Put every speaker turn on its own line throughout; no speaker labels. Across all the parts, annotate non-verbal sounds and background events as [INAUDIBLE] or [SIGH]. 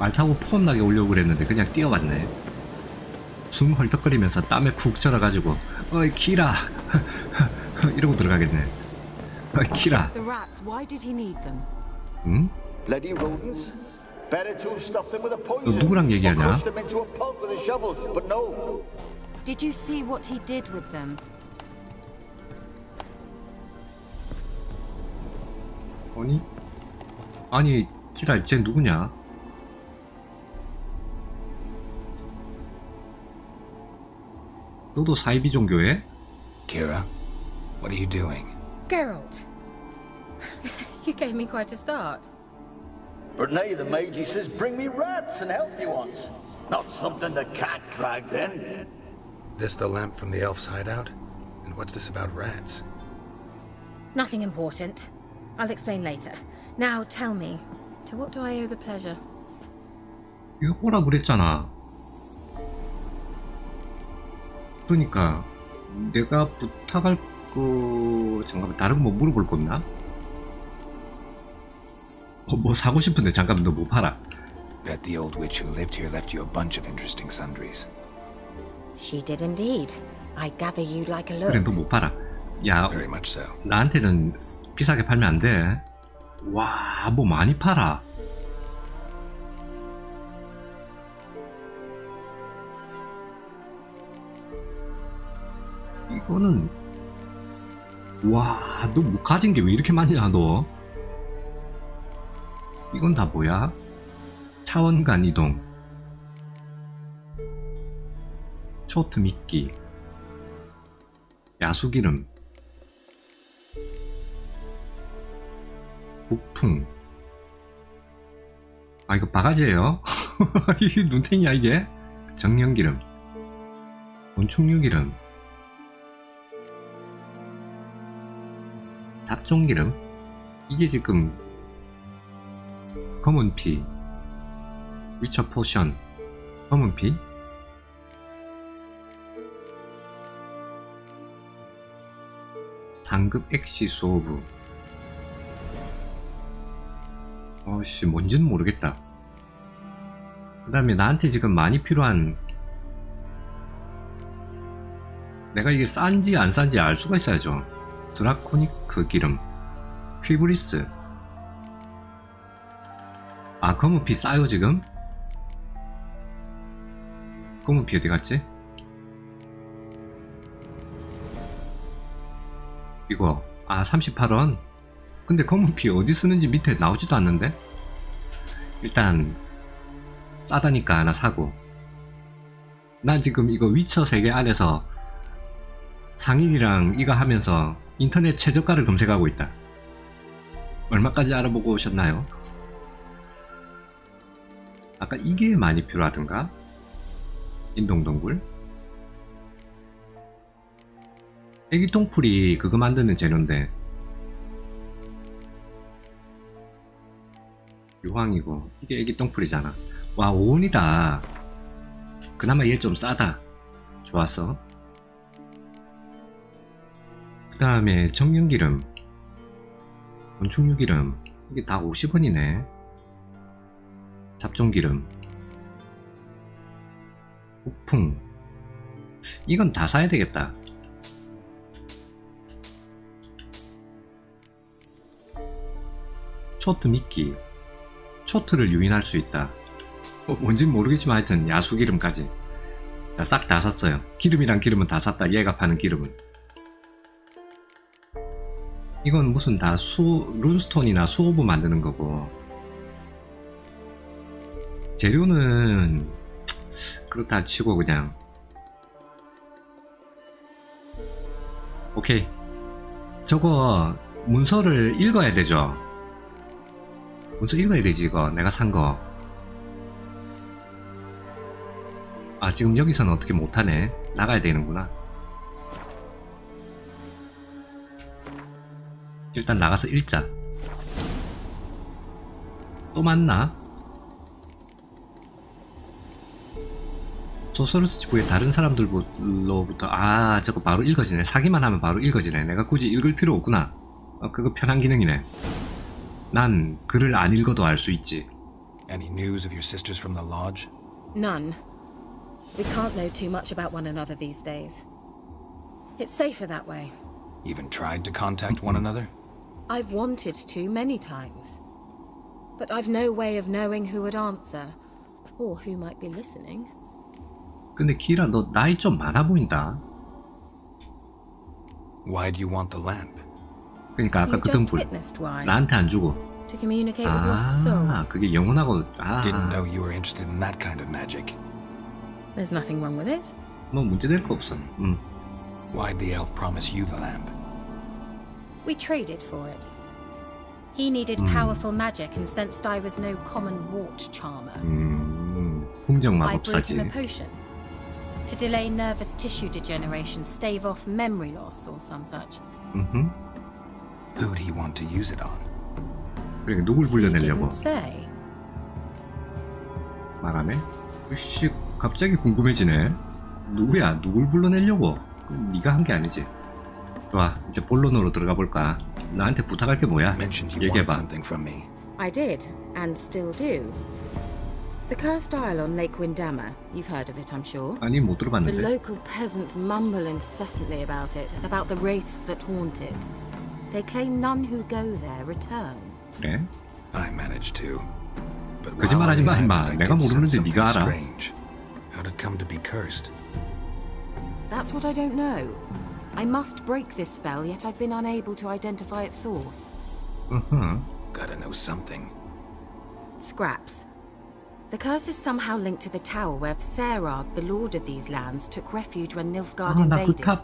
말 타고 폼나게 오려고 그랬는데 그냥 뛰어왔네. 숨 헐떡거리면서 땀에 푹 절어가지고 어이 키라 이러고 들어가겠네. 어이 키라. 응? 너 누구랑 얘기하냐?
Did you see what he did with them?
아니? 아니 키라 쟤 누구냐? 너도 사이비 종교에?
Kira, what are you doing?
Geralt. [LAUGHS] you gave me quite a start.
But now the mage says, bring me rats and healthy ones. Not something the cat dragged in.
This the lamp from the elf's hideout? And what's this about rats?
Nothing important. I'll explain later. Now tell me, to what do I owe the pleasure?
이거 오라 그랬잖아. 그러니까 내가 부탁할 거 잠깐만 다른 거 뭐 물어볼 거 없나? 어, 뭐 사고 싶은데 잠깐 너 뭐 팔아?
Bet the old witch who lived here left you a bunch of interesting sundries.
She did indeed. I gather you like a look.
그래 너못 팔아. 야
Very much so.
나한테는 비싸게 팔면 안 돼. 와, 뭐 많이 팔아. 이거는 와, 너 뭐 가진 게 왜 이렇게 많냐, 너? 이건 다 뭐야? 차원 간 이동. 초트 미끼. 야수기름. 북풍. 아, 이거 바가지예요 [LAUGHS] 이게 눈탱이야, 이게? 정령기름. 곤충류기름. 잡종기름. 이게 지금 검은 피. 위쳐 포션. 검은 피. 상급 액시 소브. 어씨 뭔지는 모르겠다 그 다음에 나한테 지금 많이 필요한 내가 이게 싼지 안 싼지 알 수가 있어야죠 드라코니크 기름 퀴브리스 아 검은피 싸요 지금? 검은피 어디 갔지? 이거 아 38원 근데 검은피 어디 쓰는지 밑에 나오지도 않는데? 일단 싸다니까 하나 사고 난 지금 이거 위쳐 세계 안에서 상인이랑 이거 하면서 인터넷 최저가를 검색하고 있다 얼마까지 알아보고 오셨나요? 아까 이게 많이 필요하던가? 인동동굴? 애기똥풀이 그거 만드는 재료인데 유황이고 이게 애기 똥풀이잖아 와 5원이다 그나마 얘 좀 싸다 좋았어 그 다음에 정령기름 곤충류기름 이게 다 50원이네 잡종기름 우풍 이건 다 사야 되겠다 초트 미끼 초트를 유인할 수 있다. 어, 뭔진 모르겠지만 하여튼 야수 기름까지 싹 다 샀어요. 기름이랑 기름은 다 샀다. 얘가 파는 기름은. 이건 무슨 다 수, 룬스톤이나 수호부 만드는 거고 재료는 그렇다 치고 그냥 오케이 저거 문서를 읽어야 되죠 문서 읽어야 되지 이거 내가 산 거. 아 지금 여기서는 어떻게 못하네. 나가야 되는구나. 일단 나가서 읽자. 또 만나? 소서르스 지구의 다른 사람들로부터 아 저거 바로 읽어지네 사기만 하면 바로 읽어지네 내가 굳이 읽을 필요 없구나 어, 그거 편한 기능이네 난 글을 안 읽어도 알 수 있지.
Any news of your sisters from the lodge?
None. We can't know too much about one another these days. It's safer that way.
Even tried to contact one another?
I've wanted to many times. But I've no way of knowing who would answer or who might be listening.
근데 기라 너 나이 좀 많아 보인다.
Why do you want the lamp?
그러니까 아까 그
just
등불
witnessed why.
나한테 안 주고
To communicate with lost
아 souls. 그게 영혼하고
Didn't know you were interested in that kind of magic.
There's nothing wrong with it.
문제될 거 없어. 음.
Why did the elf promise you the lamp?
We traded for it. He needed powerful magic and sensed I was no common wart charmer.
음, 풍정
I brought him a
마법사지.
potion. To delay nervous tissue degeneration, stave off memory loss, or some such.
음흠.
Who'd he want to use it on?
그러니까 누굴
He
불러내려고
didn't say.
말하네. 씨, 갑자기 궁금해지네. 누구야? 누굴 불러내려고? 그건 네가 한 게 아니지. 좋아, 이제 본론으로 들어가 볼까. 나한테 부탁할 게 뭐야?
Mentioned you wanted
얘기해봐.
something from me.
I did, and still do. The cursed isle on Lake Windammer. You've heard of it, I'm sure.
아니 못
The
들어봤는데.
local peasants mumble incessantly about it, about the wraiths that haunt it. They claim none who go there return.
그래?
I managed to. But while
거짓말하지
on
마,
the
임마.
island, I
내가
did
모르는데
sense
네가
something
알아.
strange. How'd it come to be cursed?
That's what I don't know. I must break this spell, yet I've been unable to identify its source.
으흠.
Gotta know something.
Scraps. The curse is somehow linked to the tower where Serard, the lord of these lands, took refuge when Nilfgaard
아, 나 그
invaded.
탑.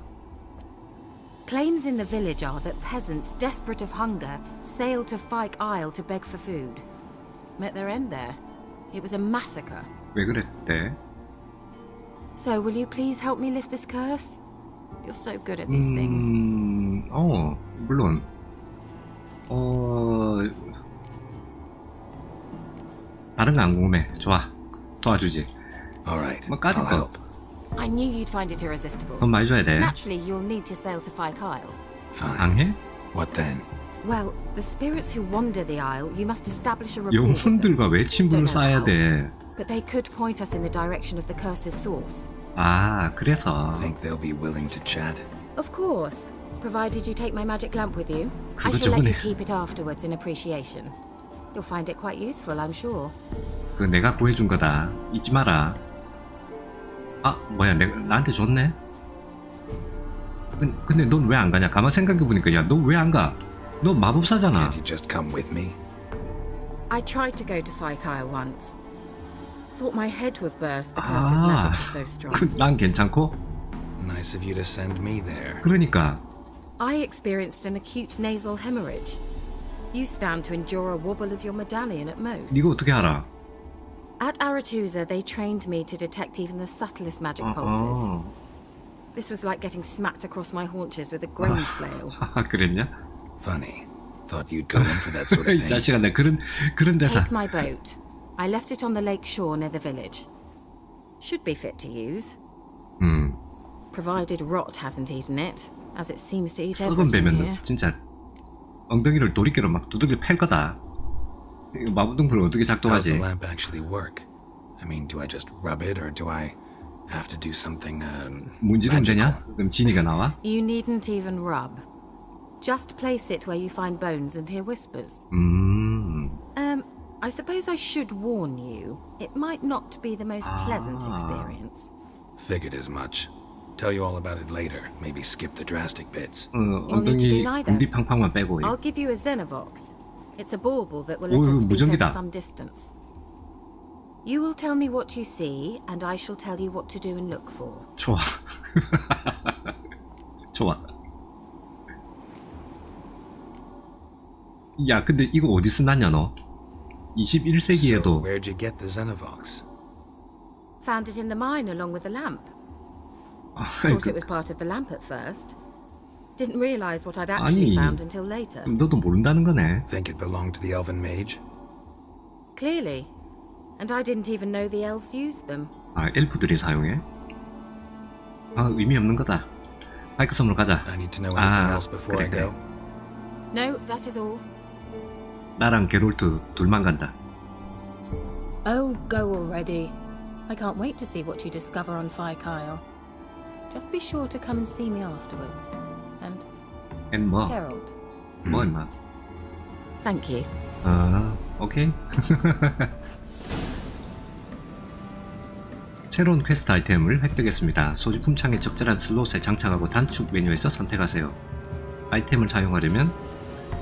Claims in the village are that peasants, desperate of hunger, sailed to Fyke Isle to beg for food. Met their end there. It was a massacre.
왜 그랬대?
So, will you please help me lift this curse? You're so good at these things.
음, 어, 물론. 어, 다른 거 안 궁금해. 좋아. 도와주지.
All right,
뭐 까짓
I'll
거.
help.
I knew you'd find it irresistible.
돈 많이 줘야 돼.
Naturally, you'll need to sail to Fyke Isle.
Fine.
강해?
What then?
Well, the spirits who wander the isle, you must establish a rapport with them.
영혼들과 왜 친분을 쌓아야 돼?
But they could point us in the direction of the curse's source.
아, 그래서.
Think they'll be willing to chat?
Of course, provided you take my magic lamp with you. I
그거
shall let you
저번에-
keep it afterwards in appreciation. You'll find it quite useful, I'm sure.
그 내가 구해준 거다. 잊지 마라. 아, 뭐야, 내가 나한테 줬네. 근- 근데 넌 왜 안 가냐? 가만 생각해 보니까 야, 너 왜 안 가? 너 마법사잖아.
Can't you just come with me?
I tried to go to Fyke Isle once. Thought my head would burst, the curse's
아,
magic was so strong. [LAUGHS]
그, 난 괜찮고?
Nice of you to send me there.
그러니까
I experienced an acute nasal hemorrhage. You stand to endure a wobble of your medallion at most.
네가 어떻게 알아?
At Aretusa, they trained me to detect even the subtlest magic pulses.
어,
This was like getting smacked across my haunches with a grain flail.
하하, [LAUGHS] 그랬냐?
Funny. Thought you'd go in for that sort of [LAUGHS]
이
thing.
자식아, 내 그런 그런 대사.
Take my boat. I left it on the lake shore near the village. Should be fit to use,
음,
provided rot hasn't eaten it, as it seems to eat
썩은
everything
배면
here.
진짜 엉덩이를 도리깨로 막 두들겨 팰 거다. 이거 마법등불 어떻게
How's the
작동하지?
lamp actually work? I mean, do I just rub it, or do I have to do something um,
문지르면
magical?
되냐? 그럼 지니가 나와?
You needn't even rub. Just place it where you find bones and hear whispers.
음,
Um, I suppose I should warn you. It might not be the most pleasant
Ah.
experience.
Figured as much. Tell you all about it later. Maybe skip the drastic bits.
어,
You'll need to do
엉덩이
neither.
군디팡팡만 빼고.
I'll give you a Xenovox. It's a bauble that will let
오,
us speak
무전기다.
over some distance. You will tell me what you see, and I shall tell you what to do and look for.
좋아. [LAUGHS] 좋아. 야, 근데 이거 어디서 났냐 너? 21세기에도
So, where'd you get the Xenovox?
Found it in the mine along with the lamp.
아이, [LAUGHS]
Thought
그,
it was part of the lamp at first. Didn't realize what I'd actually
아니.
found until later.
너도 모른다는 거네.
Think it belonged to the elven mage?
Clearly. And I didn't even know the elves used them.
아, 엘프들이 사용해? 아, 의미 없는 거다. 파이크 섬으로 가자.
I need to know anything
아,
else before
그래,
I
그래.
go.
No, that is all.
나랑 게롤트 둘만 간다.
Oh, go already. I can't wait to see what you discover on Fyke Isle. Just be sure to come and see me afterwards. And
앤 뭐?
Geralt,
뭐 임마?
thank you.
아, 오케이. 새로운 퀘스트 아이템을 획득했습니다. 소지품 창에 적절한 슬롯에 장착하고 단축 메뉴에서 선택하세요. 아이템을 사용하려면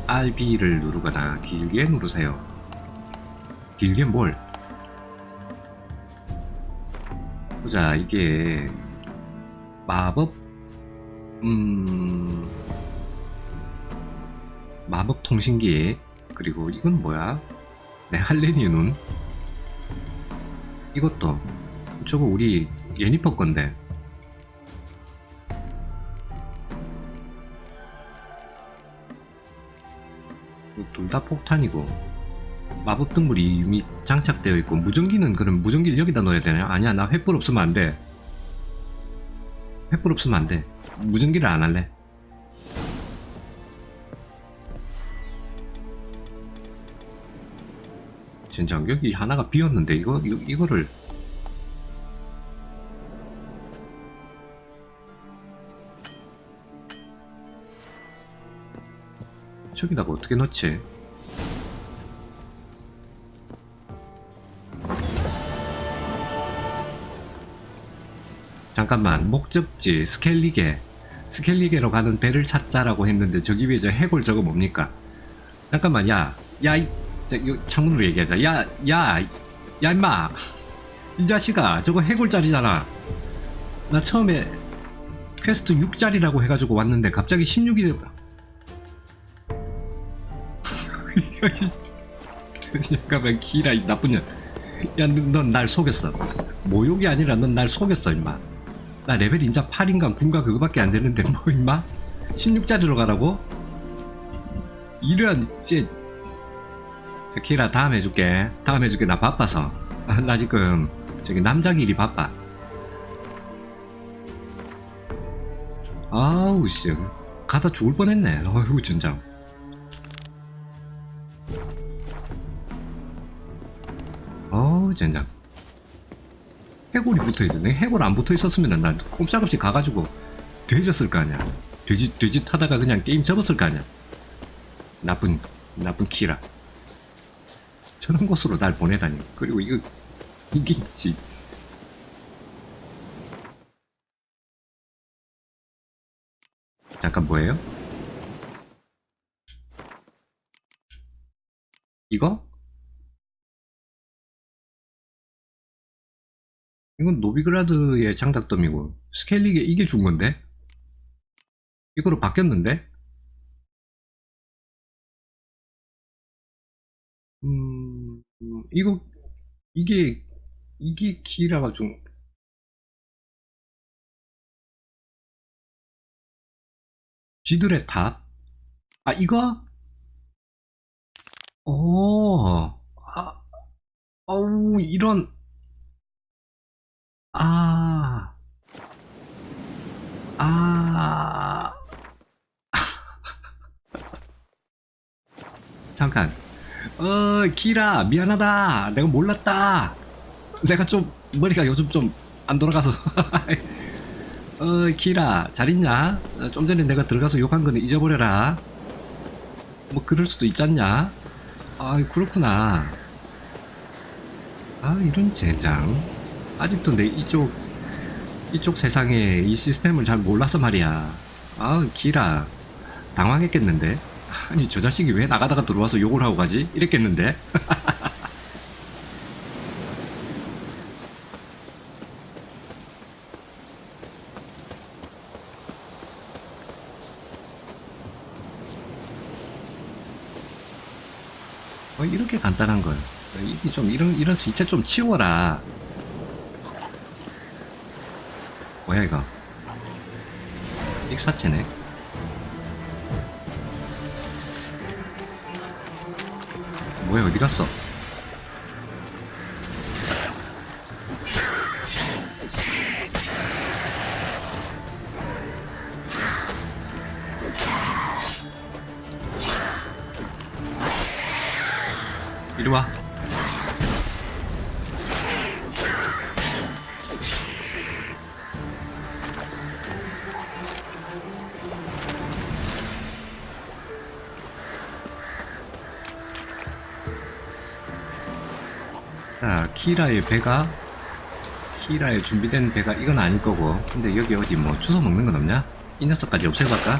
RB를 누르거나 길게 누르세요. 길게 뭘? 보자, 이게 마법, 음, 마법 통신기 그리고 이건 뭐야? 네, 할레니 눈. 이것도 저거 우리 예니퍼 건데. 둘 다 폭탄이고 마법 등불이 이미 장착되어 있고 무전기는 그럼 무전기를 여기다 넣어야 되냐? 아니야 나 횃불 없으면 안 돼. 횃불 없으면 안 돼. 무전기를 안 할래. 진짜 여기 하나가 비었는데 이거 이거 이거를 저기다가 어떻게 넣지? 잠깐만 목적지 스켈리게 스켈리게로 가는 배를 찾자라고 했는데 저기 위에 저 해골 저거 뭡니까? 잠깐만 야 야 이 자, 이거 창문으로 얘기하자. 야, 야, 야, 임마. 이 자식아, 저거 해골짜리잖아. 나 처음에 퀘스트 6짜리라고 해가지고 왔는데 갑자기 16이 잠깐만, 기라, 이 나쁜 년. 야, 넌 날 속였어. 모욕이 아니라 넌 날 속였어, 임마. 나 레벨 인자 8인가 9인가 그거밖에 안 되는데, 뭐, 임마? 16짜리로 가라고? 이런, 씨. 키라 다음 해줄게 다음 해줄게 나 바빠서 아, 나 지금 저기 남자 길이 바빠 아우 씨 가다 죽을 뻔했네 어휴 진짜 진짜 해골이 붙어있네 해골 안 붙어있었으면 난 꼼짝없이 가가지고 돼졌을 거 아니야 돼지 돼지 타다가 그냥 게임 접었을 거 아니야 나쁜 나쁜 키라 저런 곳으로 날 보내다니. 그리고 이거 이게 있지. 잠깐 뭐예요? 이거? 이건 노비그라드의 장작돔이고 스켈리게 이게 준 건데? 이거로 바뀌었는데? 음, 음, 이거, 이게, 이게 키라가 좀, 쥐들의 탑? 아, 이거? 오, 아, 어우, 이런, 아, 아, [LAUGHS] 잠깐. 어, 키라, 미안하다. 내가 몰랐다. 내가 좀, 머리가 요즘 좀 안 돌아가서. [LAUGHS] 어, 키라, 잘 있냐? 어, 좀 전에 내가 들어가서 욕한 거는 잊어버려라. 뭐, 그럴 수도 있잖냐? 아, 그렇구나. 아, 이런 젠장. 아직도 내 이쪽, 이쪽 세상에 이 시스템을 잘 몰라서 말이야. 아, 키라. 당황했겠는데? 아니 저 자식이 왜 나가다가 들어와서 욕을 하고 가지? 이랬겠는데? [LAUGHS] 어, 이렇게 간단한 걸. 이- 좀 이런 이런 시체 좀 치워라. 이거? 익사체네. 뭐야 어디 갔어? 이리 와. 자, 키라의 배가 키라의 준비된 배가 이건 아닐 거고 근데 여기 어디 뭐 주워 먹는 건 없냐? 이 녀석까지 없애볼까?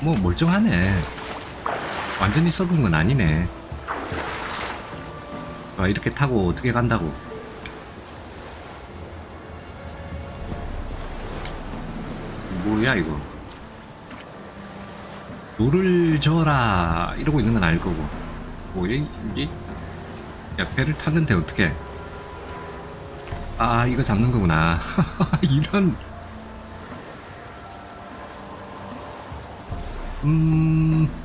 뭐 멀쩡하네 완전히 썩은 건 아니네 아, 이렇게 타고 어떻게 간다고? 뭐야 이거? 노를 저어라 이러고 있는 건 아닐 거고. 뭐야 이게? 야 배를 탔는데 어떻게 아 이거 잡는 거구나. [LAUGHS] 이런. 음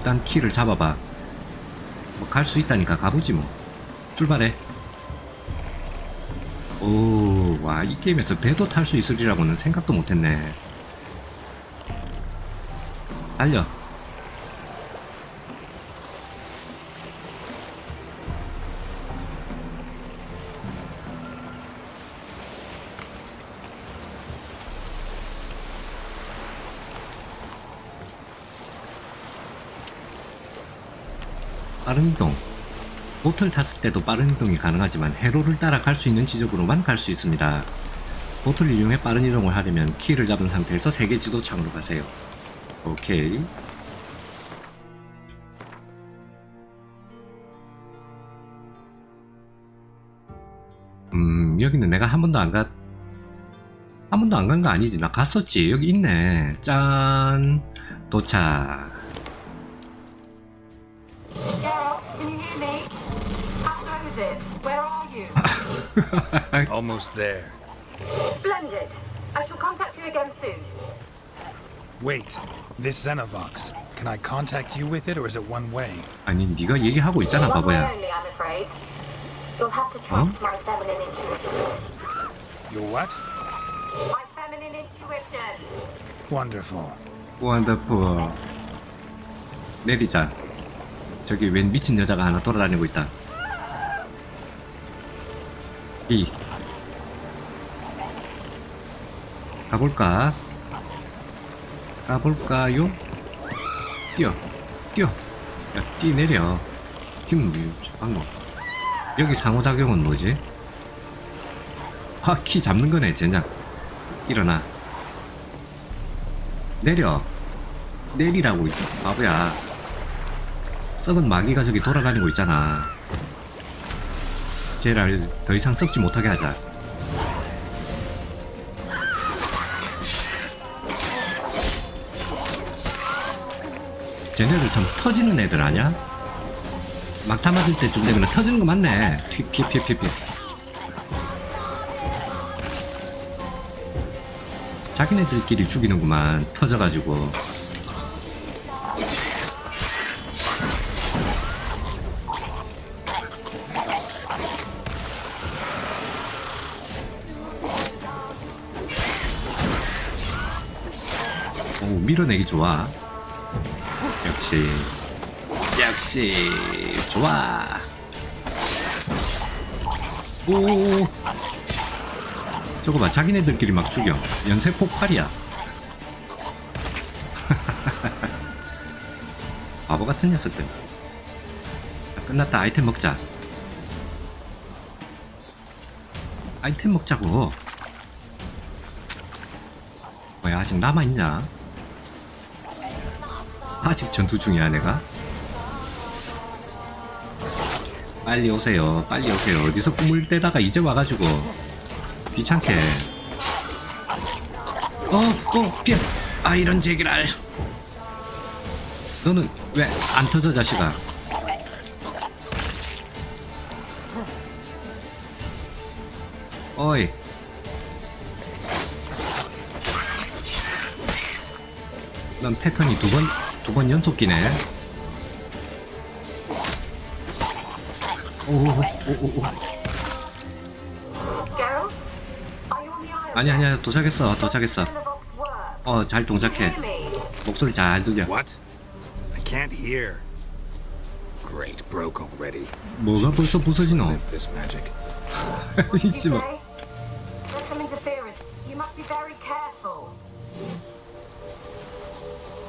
일단 키를 잡아봐. 뭐 갈 수 있다니까 가보지 뭐. 출발해. 오 와 이 게임에서 배도 탈 수 있으리라고는 생각도 못했네. 달려 빠른 이동 보트를 탔을 때도 빠른 이동이 가능하지만 회로를 따라 갈 수 있는 지점으로만 갈 수 있습니다. 보트를 이용해 빠른 이동을 하려면 키를 잡은 상태에서 세계 지도 창으로 가세요. 오케이. 음, 여기는 내가 한 번도 안 가, 한 번도 안 간 거 아니지? 나 갔었지. 여기 있네. 짠. 도착. [LAUGHS]
Almost there.
Splendid. I shall contact you again soon.
Wait, this Xenovox. Can I contact you with it or is it one way?
아니, 네가 얘기하고 있잖아,
One way
바보야.
only, I'm afraid. You'll have to trust my feminine intuition.
Your what?
My feminine intuition.
Wonderful.
원더풀. 내리자. 저기 웬 미친 여자가 하나 돌아다니고 있다. 이. 가볼까? 가볼까요? 뛰어. 뛰어. 야, 뛰 내려. 힘, 방법. 여기 상호작용은 뭐지? 아, 키 잡는 거네, 젠장. 일어나. 내려. 내리라고, 이 바보야. 썩은 마귀가 저기 돌아다니고 있잖아. 쟤를 더 이상 썩지 못하게 하자. 쟤네들 참 터지는 애들 아냐? 막타 맞을 때쯤 되면 터지는 거 맞네. 튀, 피, 피, 피, 피. 자기네들끼리 죽이는구만. 터져가지고. 밀어내기 좋아. 역시. 역시. 좋아. 오. 저거 봐. 자기네들끼리 막 죽여. 연쇄 폭발이야. [LAUGHS] 바보 같은 녀석들. 자, 끝났다. 아이템 먹자. 아이템 먹자고. 뭐야, 아직 남아있냐? 아직 전투 중이야, 내가? 빨리 오세요. 빨리 오세요. 어디서 꿈을 떼다가 이제 와가지고. 귀찮게. 어, 어, 피해. 아, 이런 제기랄. 너는 왜 안 터져, 자식아? 어이. 난 패턴이 두 번, 두 번 연속 끼네. 오, 오, 오, 오.
Geralt? Are you on the island?
아니, 아니야, 도착했어, 도착했어. 어 잘 동작해? 목소리 잘 들려
What? I can't hear. Great, broke already.
뭐가 벌써 부서지노. 잊지 마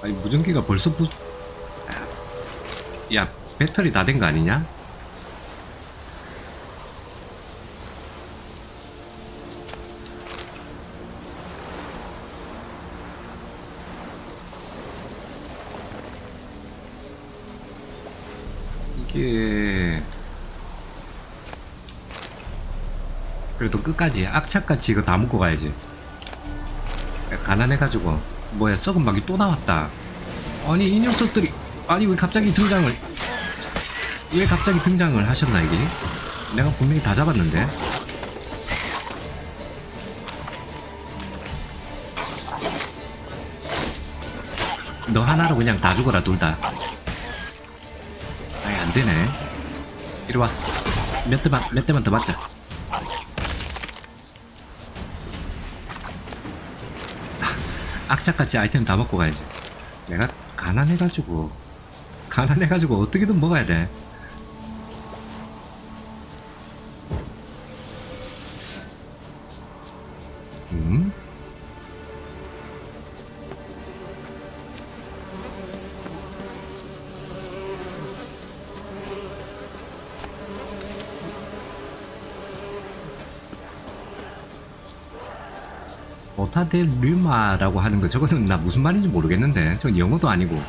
아니 무전기가 벌써 부... 야 배터리 다 된 거 아니냐? 이게 그래도 끝까지 악착같이 이거 다 먹고 가야지 가난해가지고 뭐야 썩은 막이 또 나왔다. 아니 이 녀석들이 아니 왜 갑자기 등장을 왜 갑자기 등장을 하셨나 이게? 내가 분명히 다 잡았는데. 너 하나로 그냥 다 죽어라 둘다. 아이 안되네. 이리와. 몇 대만 몇 대만 더 맞자 악착같이 아이템 다 먹고 가야지. 내가 가난해가지고 가난해가지고 어떻게든 먹어야 돼. 오타델 류마라고 하는 거 저거는 나 무슨 말인지 모르겠는데 저건 영어도 아니고.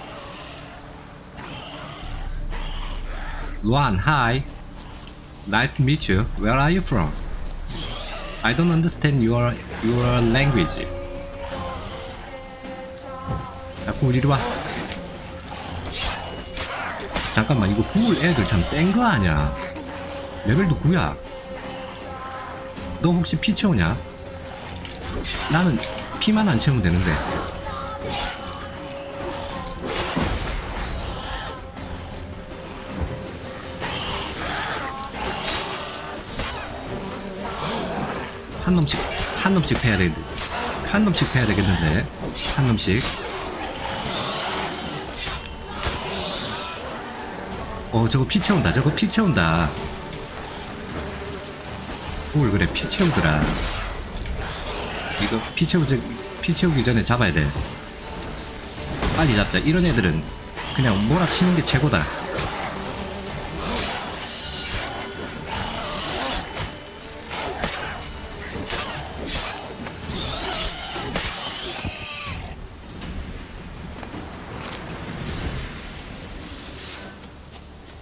루안 hi nice to meet you. Where are you from? I don't understand your your language. 야 구울 이리 와. 잠깐만 이거 구울 애들 참 센 거 아냐 레벨도 9야. 너 혹시 피 채우냐? 나는 피만 안 채우면 되는데. 한 놈씩 한 놈씩 패야 되. 한 놈씩 패야 되겠는데. 한 놈씩. 어 저거 피 채운다. 저거 피 채운다. 뭘 그래 피 채우더라. 이거 피 채우지 피 채우기 전에 잡아야 돼. 빨리 잡자. 이런 애들은 그냥 몰아치는 게 최고다.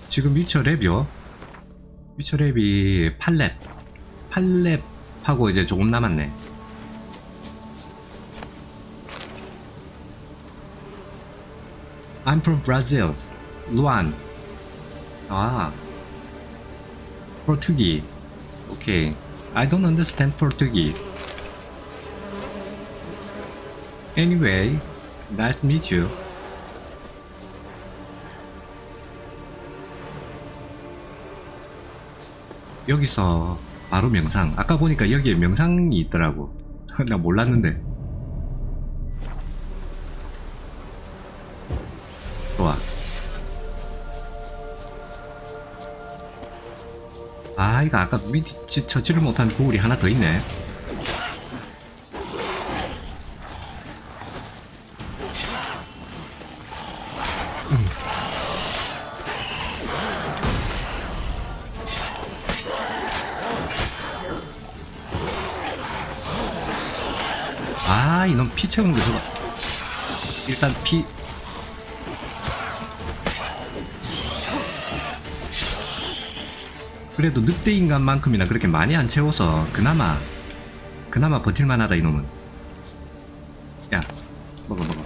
지금 위쳐 랩이요. 위쳐 랩이 8랩. 8랩하고 이제 조금 남았네. I'm from Brazil. Luan. 아. Portuguese. Okay. I don't understand Portuguese. Anyway, nice to meet you. 여기서 바로 명상. 아까 보니까 여기에 명상이 있더라고. 나 몰랐는데. 아, 이거 아까 밑에 처치를 못한 구울이 하나 더 있네. 음. 아, 이놈 피 채우는 게 저거. 일단 피, 그래도 늑대 인간만큼이나 그렇게 많이 안 채워서 그나마 그나마 버틸만하다 이놈은 야 먹어 먹어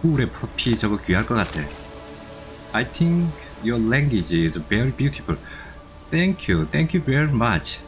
구울의 피 저거 귀할 것 같아 I think your language is very beautiful Thank you, thank you very much